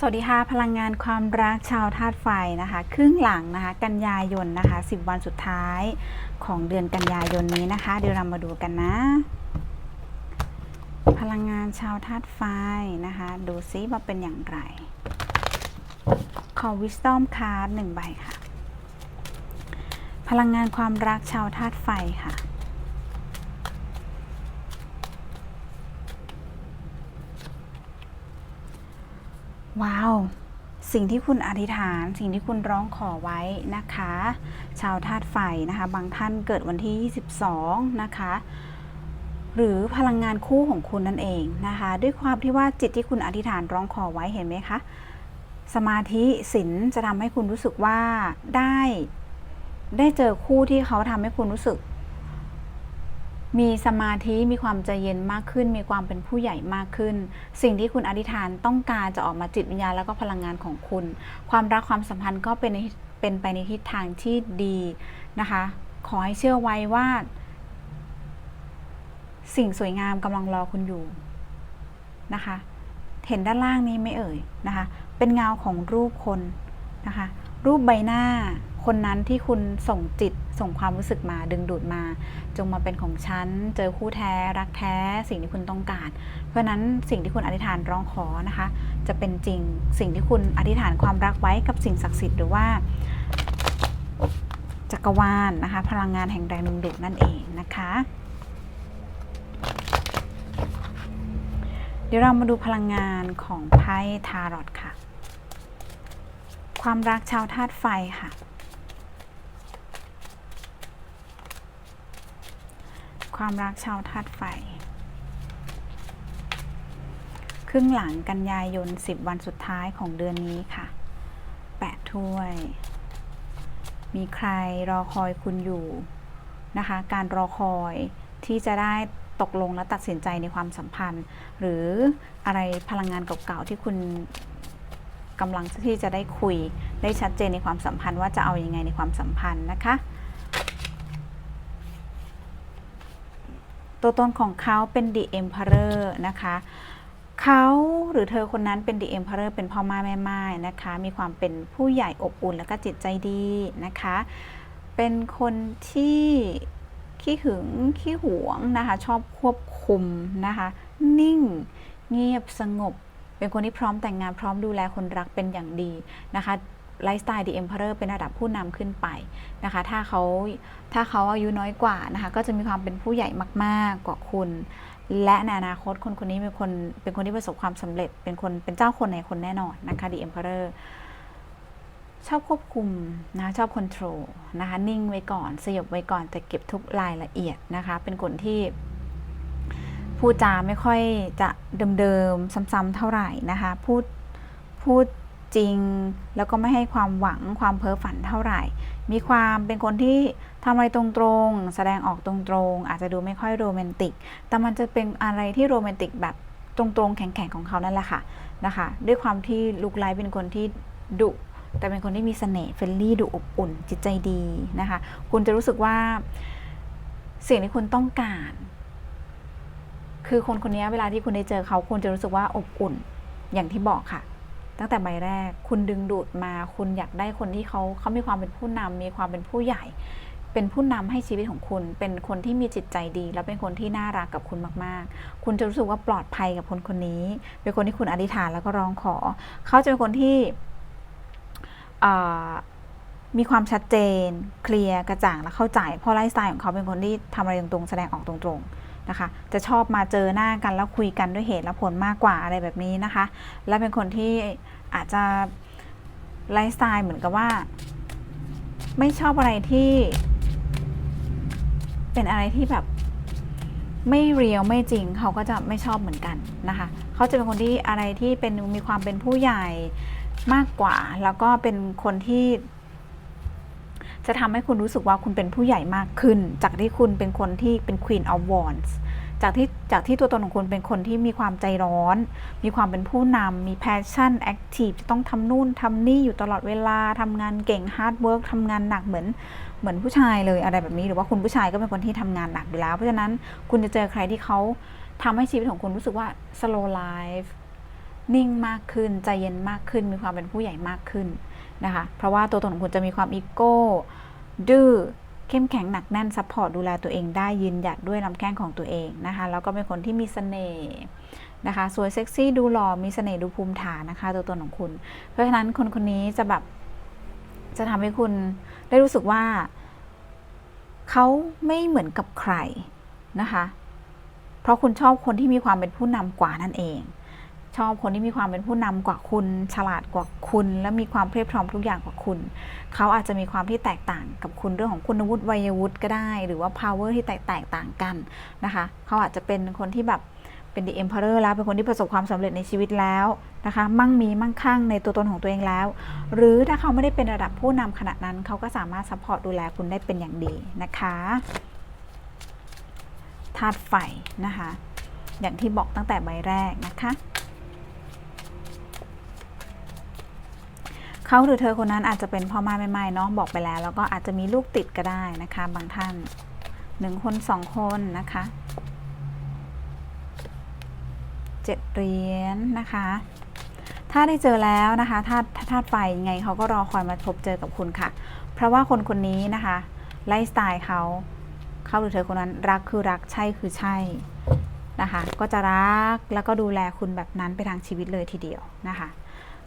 สวัสดีค่ะพลังงานความรักชาวธาตุไฟนะคะ ครึ่งหลังนะคะ กันยายนนะคะ 10 วันสุดท้ายของเดือนกันยายนนี้นะคะ เดี๋ยวเรามาดูกันนะ พลังงานชาวธาตุไฟนะคะ ดูซิว่าเป็นอย่างไร ขอ wisdom card หนึ่งใบค่ะ พลังงานความรักชาวธาตุไฟค่ะ ว้าว สิ่งที่คุณอธิษฐาน สิ่งที่คุณร้องขอไว้นะคะ ชาวธาตุไฟนะคะ บางท่านเกิดวันที่ 22 นะคะ หรือพลังงานคู่ของคุณนั่นเองนะคะ ด้วยความที่ว่าจิตที่คุณอธิษฐานร้องขอไว้เห็นไหมคะ สมาธิศีลจะทำให้คุณรู้สึกว่าได้ ได้เจอคู่ที่เขาทำให้คุณรู้สึก มีสมาธิมีความใจเย็นมากขึ้น มีความเป็นผู้ใหญ่มากขึ้น สิ่งที่คุณอธิษฐานต้องการจะออกมาจิตวิญญาณแล้วก็พลังงานของคุณ ความรักความสัมพันธ์ก็เป็นเป็นไปในทิศทางที่ดีนะคะ ขอให้เชื่อไว้ว่า สิ่งสวยงามกำลังรอคุณอยู่นะคะ เห็นด้านล่างนี้ไหม่เอ่ยนะคะ เป็นเงาของรูปคนนะคะ รูปใบหน้า คนนั้นที่คุณส่งจิตส่งความรู้สึกมาดึงดูดมา จงมาเป็นของฉัน เจอคู่แท้รักแท้สิ่งที่คุณต้องการ เพราะนั้นสิ่งที่คุณอธิษฐานร้องขอนะคะ จะเป็นจริงสิ่งที่คุณอธิษฐานความรักไว้กับสิ่งศักดิ์สิทธิ์หรือว่าจักรวาลนะคะ พลังงานแห่งแรงดึงดูดนั่นเองนะคะ เดี๋ยวเรามาดูพลังงานของไพ่ทารอตค่ะ ความรักชาวธาตุไฟค่ะ ความรักชาวธาตุไฟ ครึ่งหลังกันยายน 10 วันสุดท้ายของเดือนนี้ค่ะ แปดถ้วย มีใครรอคอยคุณอยู่นะคะ การรอคอยที่จะได้ตกลงและตัดสินใจในความสัมพันธ์ หรืออะไรพลังงานเก่าๆที่คุณกำลังที่จะได้คุยได้ชัดเจนในความสัมพันธ์ว่าจะเอาอยัางไงในความสัมพันธ์นะคะ ตัวตนของเขาเป็น The Emperor นะคะเขาหรือเธอคนนั้นเป็น The Emperor เป็นพ่อม่าแม่ไม้นะคะ มีความเป็นผู้ใหญ่อบอุ่นแล้วก็จิตใจดีนะคะ เป็นคนที่ขี้หึงขี้หวงนะคะ ชอบควบคุมนะคะ นิ่งเงียบสงบ เป็นคนที่พร้อมแต่งงานพร้อมดูแลคนรักเป็นอย่างดีนะคะ ไลฟ์สไตล์ The Emperor เป็นระดับผู้นำขึ้นไปนะคะ ถ้าเขาถ้าเขาอายุน้อยกว่านะคะ ก็จะมีความเป็นผู้ใหญ่มาก ๆ กว่าคุณ และในอนาคตคนคนนี้เป็นคนเป็นคนที่ประสบความสำเร็จ เป็นคนเป็นเจ้าคนในคนแน่นอนนะคะ The Emperor ชอบควบคุมนะชอบคอนโทรลนะคะ นิ่งไว้ก่อน สยบไว้ก่อน แต่เก็บทุกรายละเอียดนะคะ เป็นคนที่พูดจาไม่ค่อยจะเดิมๆ ซ้ำๆเท่าไหร่นะคะ พูดพูด จริง แล้วก็ไม่ให้ความหวังความเพ้อฝันเท่าไหร่ มีความเป็นคนที่ทำอะไรตรงๆ แสดงออกตรงๆ อาจจะดูไม่ค่อยโรแมนติก แต่มันจะเป็นอะไรที่โรแมนติกแบบตรงๆ แข็งๆ ของเขานั่นแหละค่ะนะคะ ด้วยความที่ลูกไลฟ์เป็นคนที่ดุแต่เป็นคนที่มีเสน่ห์เฟรนลี่ดูอบอุ่น จิตใจดีนะคะ คุณจะรู้สึกว่าสิ่งที่คุณต้องการ คือคนคนนี้เวลาที่คุณได้เจอเขาคุณจะรู้สึกว่าอบอุ่นอย่างที่บอกค่ะ ตั้งแต่ใบแรก คุณดึงดูดมา คุณอยากได้คนที่เขาเขามีความเป็นผู้นำมีความเป็นผู้ใหญ่ เป็นผู้นำให้ชีวิตของคุณ เป็นคนที่มีจิตใจดี และเป็นคนที่น่ารักกับคุณมาก ๆ คุณจะรู้สึกว่าปลอดภัยกับคนคนนี้ เป็นคนที่คุณอธิษฐานแล้วก็ร้องขอ เขาจะเป็นคนที่มีความชัดเจน เคลียร์ กระจ่าง และเข้าใจ เพราะไลฟ์สไตล์ของเขาเป็นคนที่ทำอะไรตรงๆ แสดงออกตรงๆ นะคะ จะชอบมาเจอหน้ากันแล้วคุยกันด้วยเหตุและผลมากกว่าอะไรแบบนี้นะคะ และเป็นคนที่อาจจะไลฟ์สไตล์เหมือนกับว่า ไม่ชอบอะไรที่ เป็นอะไรที่แบบไม่เรียวไม่จริงเขาก็จะไม่ชอบเหมือนกันนะคะเขาจะเป็นคนที่อะไรที่เป็นมีความเป็นผู้ใหญ่มากกว่า แล้วก็เป็นคนที่ จะทำให้คุณรู้สึกว่าคุณเป็นผู้ใหญ่มากขึ้น จากที่คุณเป็นคนที่เป็น Queen of Wands จากที่จากที่ตัวตนของคุณเป็นคนที่มีความใจร้อน มีความเป็นผู้นำมี passion active จะต้องทำนู่นทำนี่อยู่ตลอดเวลาทำงานเก่ง hard work ทำงานหนักเหมือนเหมือนผู้ชายเลยอะไรแบบนี้หรือว่าคุณผู้ชายก็เป็นคนที่ทำงานหนักอยู่แล้ว เพราะฉะนั้นคุณจะเจอใครที่เขาทำให้ชีวิตของคุณรู้สึกว่า slow life นิ่งมากขึ้น ใจเย็นมากขึ้น มีความเป็นผู้ใหญ่มากขึ้น นะคะ เพราะว่าตัวตนของคุณจะมีความอีโก้ ดื้อ เข้มแข็งหนักแน่นซัพพอร์ตดูแลตัวเองได้ยืนหยัดด้วยลำแข้งของตัวเองนะคะ แล้วก็เป็นคนที่มีเสน่ห์นะคะ สวยเซ็กซี่ดูหล่อมีเสน่ห์ดูภูมิฐานนะคะ ตัวตนของคุณ เพราะฉะนั้นคนคนนี้จะแบบจะทำให้คุณได้รู้สึกว่าเขาไม่เหมือนกับใครนะคะ เพราะคุณชอบคนที่มีความเป็นผู้นำกว่านั่นเอง ชอบคนที่มีความเป็นผู้นำกว่าคุณ ฉลาดกว่าคุณ และมีความเพรียบพร้อมทุกอย่างกว่าคุณ เขาอาจจะมีความที่แตกต่างกับคุณเรื่องของคุณวุฒิวัยวุฒิก็ได้ หรือว่า power ที่แตกแตกต่างกันนะคะ เขาอาจจะเป็นคนที่แบบเป็น the emperor แล้ว เป็นคนที่ประสบความสำเร็จในชีวิตแล้วนะคะ มั่งมีมั่งคั่งในตัวตนของตัวเองแล้ว หรือถ้าเขาไม่ได้เป็นระดับผู้นำขนาดนั้น เขาก็สามารถซัพพอร์ตดูแลคุณได้เป็นอย่างดีนะคะธาตุไฟนะคะ อย่างที่บอกตั้งแต่ใบแรกนะคะ เขาหรือเธอคนนั้นอาจจะเป็นพ่อแม่ไม่ไม่เนาะบอกไปแล้ว แล้วก็อาจจะมีลูกติดก็ได้นะคะ บางท่านหนึ่งคนสองคนนะคะเจ็ดเหรียญนะคะถ้าได้เจอแล้วนะคะธาตุธาตุไฟยังไงเขาก็รอคอยมาพบเจอกับคุณค่ะ เพราะว่าคนคนนี้นะคะไลฟ์สไตล์เขาเขาหรือเธอคนนั้นรักคือรักใช่คือใช่นะคะ ก็จะรักแล้วก็ดูแลคุณแบบนั้นไปทางชีวิตเลยทีเดียวนะคะ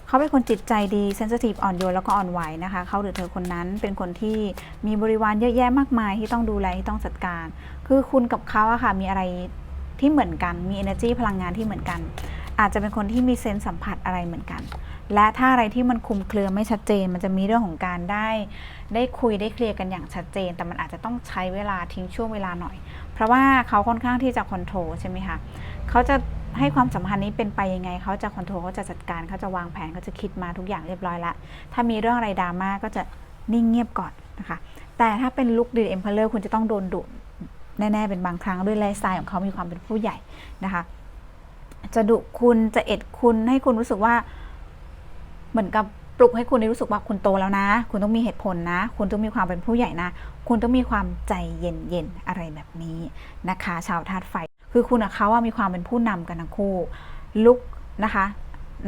เขาเป็นคนจิตใจดีเซนซิทีฟอ่อนโยนแล้วก็อ่อนไหวนะคะเขาหรือเธอคนนั้นเป็นคนที่มีบริวารเยอะแยะมากมายที่ต้องดูแลที่ต้องจัดการ คือคุณกับเขาอะค่ะมีอะไรที่เหมือนกันมี energy พลังงานที่เหมือนกัน อาจจะเป็นคนที่มีเซนส์สัมผัสอะไรเหมือนกัน และถ้าอะไรที่มันคลุมเครือไม่ชัดเจน มันจะมีเรื่องของการได้ ได้คุยได้เคลียร์กันอย่างชัดเจน แต่มันอาจจะต้องใช้เวลาทิ้งช่วงเวลาหน่อย เพราะว่าเขาค่อนข้างที่จะคอนโทรลใช่ไหมคะเขาจะ ให้ความสัมพันธ์นี้เป็นไปยังไงเขาจะคอนโทรลเขาจะจัดการเขาจะวางแผนเขาจะคิดมาทุกอย่างเรียบร้อยละถ้ามีเรื่องอะไรดราม่าก็จะนิ่งเงียบก่อนนะคะ แต่ถ้าเป็นลุคดีเอ็มเพลเลอร์คุณจะต้องโดนดุแน่ ๆ เป็นบางครั้งด้วยไลฟ์สไตล์ของเขามีความเป็นผู้ใหญ่นะคะ จะดุคุณจะเอ็ดคุณให้คุณรู้สึกว่า เหมือนกับปลุกให้คุณได้รู้สึกว่าคุณโตแล้วนะ คุณต้องมีเหตุผลนะ คุณต้องมีความเป็นผู้ใหญ่นะ คุณต้องมีความใจเย็นๆอะไรแบบนี้นะคะ ชาวธาตุไฟ คือคุณกับเขาว่ามีความเป็นผู้นำกันทั้งคู่ลุกนะคะ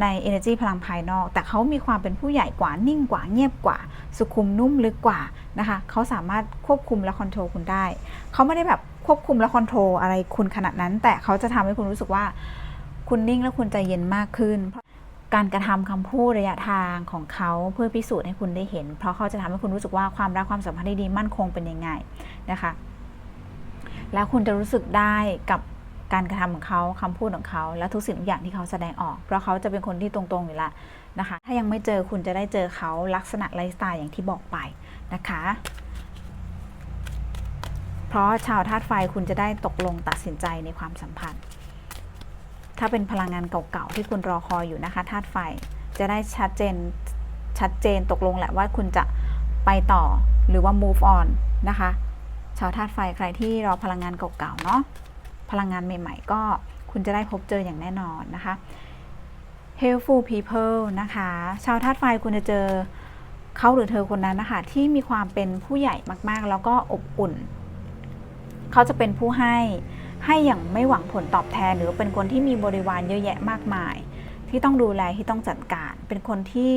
ใน energy พลังภายนอก แต่เขามีความเป็นผู้ใหญ่กว่านิ่งกว่าเงียบกว่า สุขุมนุ่มลึกกว่านะคะเขาสามารถควบคุมและคอนโทรลคุณได้เขาไม่ได้แบบควบคุมและคอนโทรลอะไรคุณขนาดนั้น แต่เขาจะทำให้คุณรู้สึกว่า คุณนิ่งและคุณใจเย็นมากขึ้น การกระทำคำพูดระยะทางของเขาเพื่อพิสูจน์ให้คุณได้เห็น เพราะเขาจะทำให้คุณรู้สึกว่าความรักความสัมพันธ์ที่ดีมั่นคงเป็นยังไงนะคะ แล้วคุณจะรู้สึกได้กับการกระทำของเขาคำพูดของเขา และทุกสิ่งทุกอย่างที่เขาแสดงออก เพราะเขาจะเป็นคนที่ตรงๆอยู่และนะคะ ถ้ายังไม่เจอคุณจะได้เจอเขาลักษณะไลฟ์สไตล์อย่างที่บอกไปนะคะ เพราะชาวธาตุไฟคุณจะได้ตกลงตัดสินใจในความสัมพันธ์ ถ้าเป็นพลังงานเก่าๆที่คุณรอคอยอยู่นะคะธาตุไฟจะได้ชัดเจนชัดเจนตกลงแหละว่าคุณจะไปต่อหรือว่า move on นะคะ ชาวธาตุไฟใครที่รอพลังงานเก่าๆเนาะพลังงานใหม่ ๆ ก็คุณจะได้พบเจออย่างแน่นอนนะคะ helpful people นะคะ ชาวธาตุไฟคุณจะเจอเขาหรือเธอคนนั้นนะคะ ที่มีความเป็นผู้ใหญ่มากๆ แล้วก็อบอุ่น เขาจะเป็นผู้ให้ให้อย่างไม่หวังผลตอบแทน หรือเป็นคนที่มีบริวารเยอะแยะมากมาย ที่ต้องดูแลที่ต้องจัดการ เป็นคนที่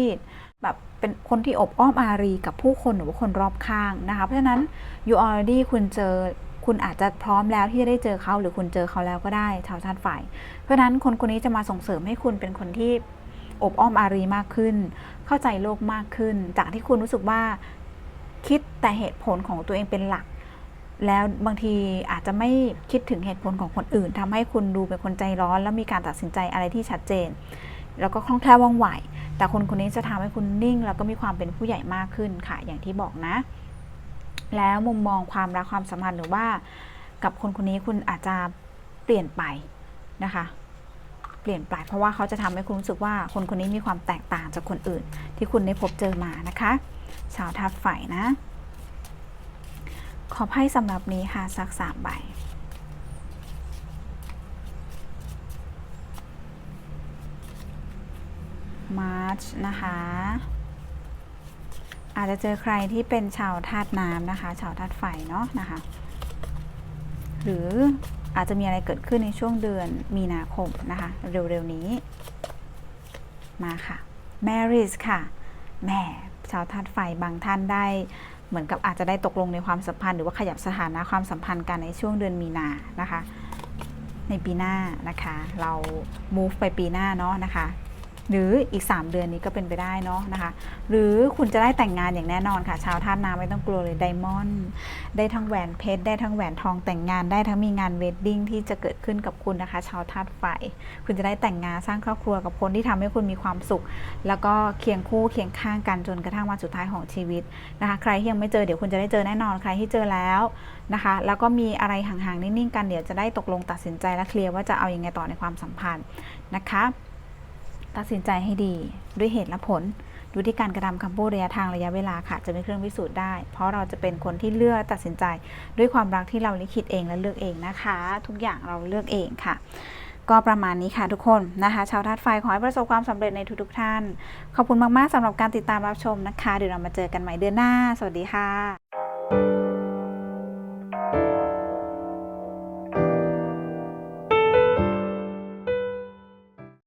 แบบเป็นคนที่อบอ้อมอารีกับผู้คนหรือว่าคนรอบข้างนะคะ เพราะฉะนั้น you already คุณเจอคุณอาจจะพร้อมแล้วที่จะได้เจอเขาหรือคุณเจอเขาแล้วก็ได้ชาวธาตุไฟเพราะฉะนั้นคนคนนี้จะมาส่งเสริมให้คุณเป็นคนที่อบอ้อมอารีมากขึ้น เข้าใจโลกมากขึ้น จากที่คุณรู้สึกว่าคิดแต่เหตุผลของตัวเองเป็นหลัก แล้วบางทีอาจจะไม่คิดถึงเหตุผลของคนอื่นทำให้คุณดูเป็นคนใจร้อน แล้วมีการตัดสินใจอะไรที่ชัดเจน แล้วก็คล่องแคล่วว่องไว แต่คนคนนี้จะทำให้คุณนิ่ง แล้วก็มีความเป็นผู้ใหญ่มากขึ้นค่ะ อย่างที่บอกนะ แล้วมุมมองความรักความสัมพันธ์หรือว่า กับคนคนนี้คุณอาจจะเปลี่ยนไปนะคะเปลี่ยนไปเพราะว่าเขาจะทำให้คุณรู้สึกว่าคนคนนี้มีความแตกต่างจากคนอื่น ที่คุณได้พบเจอมานะคะชาวทับไฟนะ ขอไพ่สำหรับนี้ค่ะสักสามใบ มาร์ชนะคะ อาจจะเจอใครที่เป็นชาวธาตุน้ำนะคะ ชาวธาตุไฟเนาะนะคะ หรืออาจจะมีอะไรเกิดขึ้นในช่วงเดือนมีนาคมนะคะ เร็วๆนี้ มาค่ะ marriage ค่ะแหมชาวธาตุไฟบางท่านได้เหมือนกับอาจจะได้ตกลงในความสัมพันธ์หรือว่าขยับสถานะความสัมพันธ์กันในช่วงเดือนมีนานะคะ ในปีหน้านะคะ เรา move ไปปีหน้าเนาะนะคะ หรืออีก 3 เดือนนี้ก็เป็นไปได้เนาะนะคะ หรือคุณจะได้แต่งงานอย่างแน่นอนค่ะ ชาวธาตุน้ำไม่ต้องกลัวเลยไดมอนด์ได้ทั้งแหวนเพชรได้ทั้งแหวนทองแต่งงานได้ทั้งมีงานเวดดิ้งที่จะเกิดขึ้นกับคุณนะคะ ชาวธาตุไฟ คุณจะได้แต่งงานสร้างครอบครัวกับคนที่ทำให้คุณมีความสุข แล้วก็เคียงคู่เคียงข้างกันจนกระทั่งวันสุดท้ายของชีวิตนะคะ ใครที่ยังไม่เจอเดี๋ยวคุณจะได้เจอแน่นอนใครที่เจอแล้วนะคะ แล้วก็มีอะไรห่างๆนิ่งๆกันเดี๋ยวจะได้ตกลงตัดสินใจและเคลียร์ว่าจะเอาอยัางไงต่อในความสัมพันธ์นะคะ ตัดสินใจให้ดีด้วยเหตุและผล ดูที่การกระทำคำพูดระยะทางระยะเวลาค่ะ จะเป็นเครื่องพิสูจน์ได้ เพราะเราจะเป็นคนที่เลือกตัดสินใจ ด้วยความรักที่เราลิขิตเองและเลือกเองนะคะ ทุกอย่างเราเลือกเองค่ะก็ประมาณนี้ค่ะทุกคนนะคะ ชาวธาตุไฟขอให้ประสบความสำเร็จในทุกๆท่าน ขอบคุณมาก ๆสำหรับการติดตามรับชมนะคะ เดี๋ยวเรามาเจอกันใหม่เดือนหน้า สวัสดีค่ะ